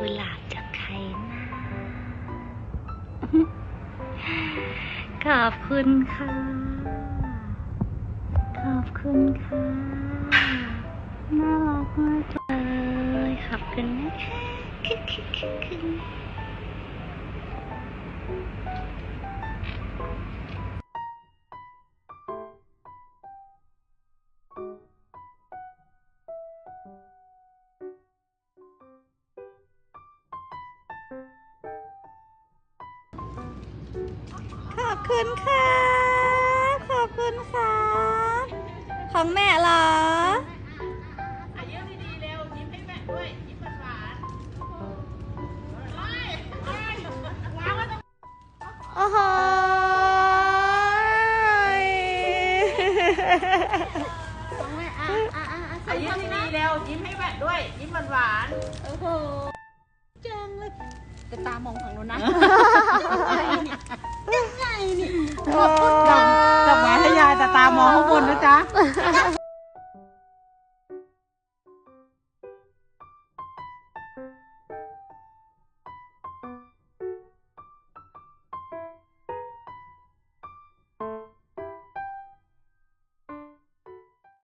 กุหลาบจากใครนะ ขอบคุณค่ะ ขอบคุณค่ะ น่ารักมากเลย ขอบคุณนะคะคึกคึก ขอบคุณค่ะ ขอบคุณค่ะ ของแม่เหรออายิ้มดีๆเร็วยิ้มให้แม่ด้วย ยิ้มหวานๆโอ้ยโอ้ยวางไว้ตรงโอ้โหยอายิ้มดีๆเร็วยิ้มให้แม่ด้วยยิ้มหวานโอ้โหจังเลยแต่ตามองฝั่งนู้นนะ โอ้ๆดอกไม้ให้ยายแต่ตามองข้างบนนะจ๊ะ